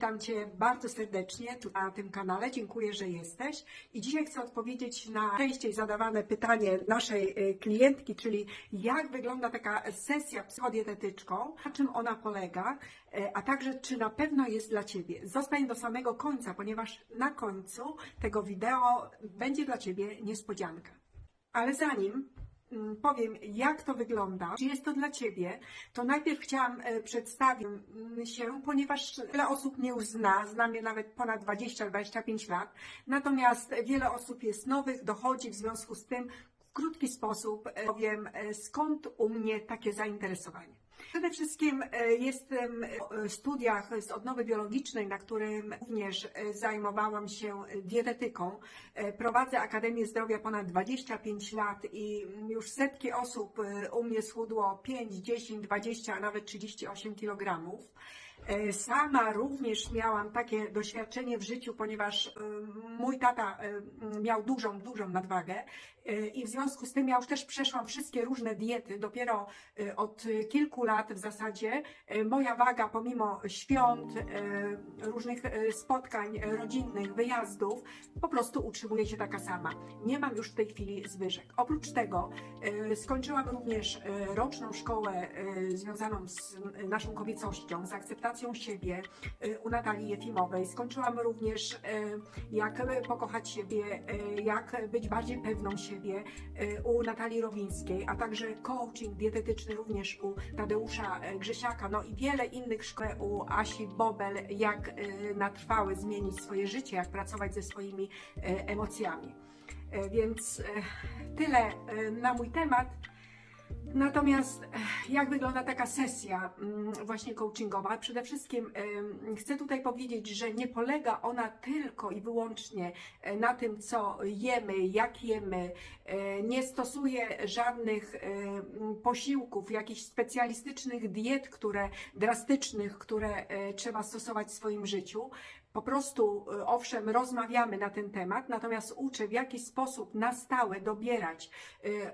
Witam Cię bardzo serdecznie na tym kanale. Dziękuję, że jesteś. I dzisiaj chcę odpowiedzieć na częściej zadawane pytanie naszej y, klientki, czyli jak wygląda taka sesja psychodietetyczką, na czym ona polega, y, a także czy na pewno jest dla Ciebie. Zostań do samego końca, ponieważ na końcu tego wideo będzie dla Ciebie niespodzianka. Ale zanim powiem, jak to wygląda, czy jest to dla Ciebie, to najpierw chciałam e, przedstawić mm, się, ponieważ wiele osób mnie już zna, zna mnie nawet ponad 20-25 lat, natomiast wiele osób jest nowych, dochodzi w związku z tym w krótki sposób. E, powiem, e, skąd u mnie takie zainteresowanie. Przede wszystkim e, jestem w studiach z odnowy biologicznej, na którym również e, zajmowałam się dietetyką. E, Prowadzę Akademię Zdrowia ponad 25 lat i już setki osób u mnie schudło 5, 10, 20, a nawet 38 kg. Sama również miałam takie doświadczenie w życiu, ponieważ mój tata miał dużą, dużą nadwagę i w związku z tym ja już też przeszłam wszystkie różne diety. Dopiero e, od kilku lat w zasadzie e, moja waga pomimo świąt, e, różnych e, spotkań e, rodzinnych, wyjazdów, po prostu utrzymuje się taka sama. Nie mam już w tej chwili zwyżek. Oprócz tego e, skończyłam również e, roczną szkołę e, związaną z e, naszą kobiecością, z akceptacją siebie e, u Natalii Jefimowej. Skończyłam również e, jak pokochać siebie, e, jak być bardziej pewną siebie e, u Natalii Rowińskiej, a także coaching dietetyczny również u Tadeusza e, Grzesiaka, no i wiele innych szkół u Asi Bobel, jak e, na trwałe zmienić swoje życie, jak pracować ze swoimi emocjami. Więc tyle na mój temat. Natomiast eh, jak wygląda taka sesja mm, właśnie coachingowa? Przede wszystkim em, chcę tutaj powiedzieć, że nie polega ona tylko i wyłącznie e, na tym, co jemy, jak jemy. E, Nie stosuję żadnych e, posiłków, jakichś specjalistycznych diet, które drastycznych, które e, trzeba stosować w swoim życiu. Po prostu, e, owszem, rozmawiamy na ten temat, natomiast uczę, w jaki sposób na stałe dobierać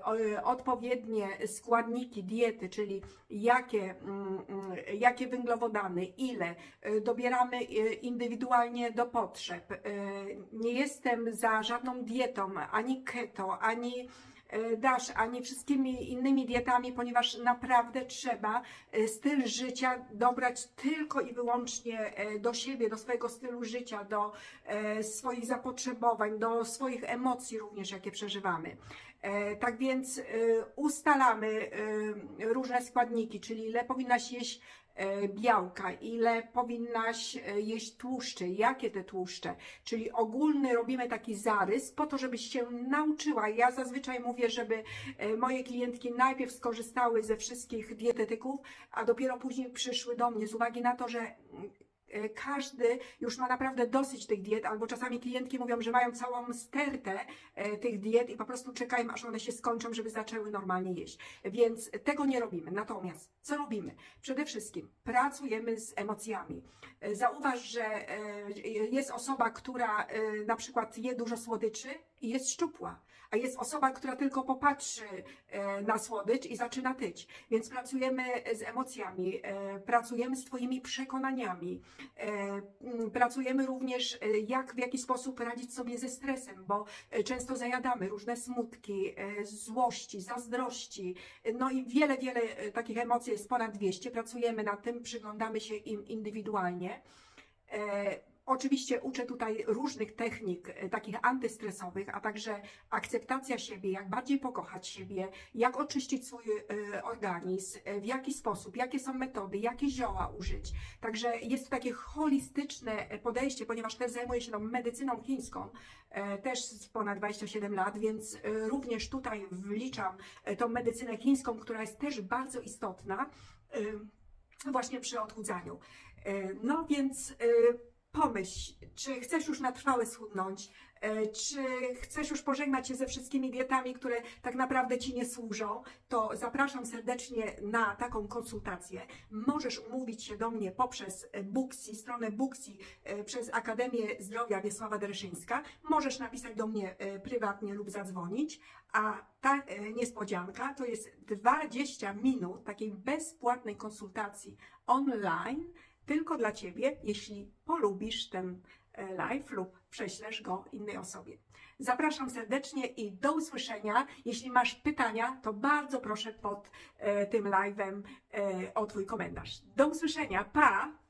o- e, odpowiednie składniki diety, czyli jakie, mm, mm, jakie węglowodany, ile dobieramy indywidualnie do potrzeb. Nie jestem za żadną dietą, ani keto, ani e, dasz, ani wszystkimi innymi dietami, ponieważ naprawdę trzeba e, styl życia dobrać tylko i wyłącznie e, do siebie, do swojego stylu życia, do swoich zapotrzebowań, do swoich emocji również, jakie przeżywamy. Tak więc ustalamy różne składniki, czyli ile powinnaś jeść białka, ile powinnaś e, jeść tłuszczy, jakie te tłuszcze, czyli ogólny robimy taki zarys po to, żebyś się nauczyła. Ja zazwyczaj mówię, żeby e, moje klientki najpierw skorzystały ze wszystkich dietetyków, a dopiero później przyszły do mnie z uwagi na to, że mm, e, każdy już ma naprawdę dosyć tych diet, albo czasami klientki mówią, że mają całą stertę e, tych diet i po prostu czekają, aż one się skończą, żeby zaczęły normalnie jeść. Więc tego nie robimy. Natomiast co robimy? Przede wszystkim pracujemy z emocjami. E, Zauważ, że jest osoba, która na przykład je dużo słodyczy i jest szczupła, a jest osoba, która tylko popatrzy e, na słodycz i zaczyna tyć. Więc pracujemy z emocjami, e, pracujemy z Twoimi przekonaniami, e, pracujemy e, jak w jaki sposób radzić sobie ze stresem, bo często zajadamy różne smutki, złości, zazdrości, no i wiele, wiele takich emocji jest ponad 200. Pracujemy nad tym, przyglądamy się im indywidualnie. Oczywiście uczę tutaj różnych technik e, takich antystresowych, a także akceptacja siebie, jak bardziej pokochać siebie, jak oczyścić swój e, organizm, e, w jaki sposób, jakie są metody, jakie zioła użyć. Także jest to takie holistyczne podejście, ponieważ też zajmuję się tą medycyną chińską, też ponad 27 lat, więc również tutaj wliczam tą medycynę chińską, która jest też bardzo istotna właśnie przy odchudzaniu. No więc pomyśl, czy chcesz już na trwałe schudnąć, e, czy chcesz już pożegnać się ze wszystkimi dietami, które tak naprawdę Ci nie służą, to zapraszam serdecznie na taką konsultację. Możesz umówić się do mnie poprzez Booksy, stronę Booksy e, przez Akademię Zdrowia Wiesława Dereszyńska. Możesz napisać do mnie e, prywatnie lub zadzwonić, a ta niespodzianka to jest 20 minut takiej bezpłatnej konsultacji online tylko dla Ciebie, jeśli polubisz ten e, live lub prześlesz go innej osobie. Zapraszam serdecznie i do usłyszenia. Jeśli masz pytania, to bardzo proszę pod e, tym live'em e, o Twój komentarz. Do usłyszenia. Pa!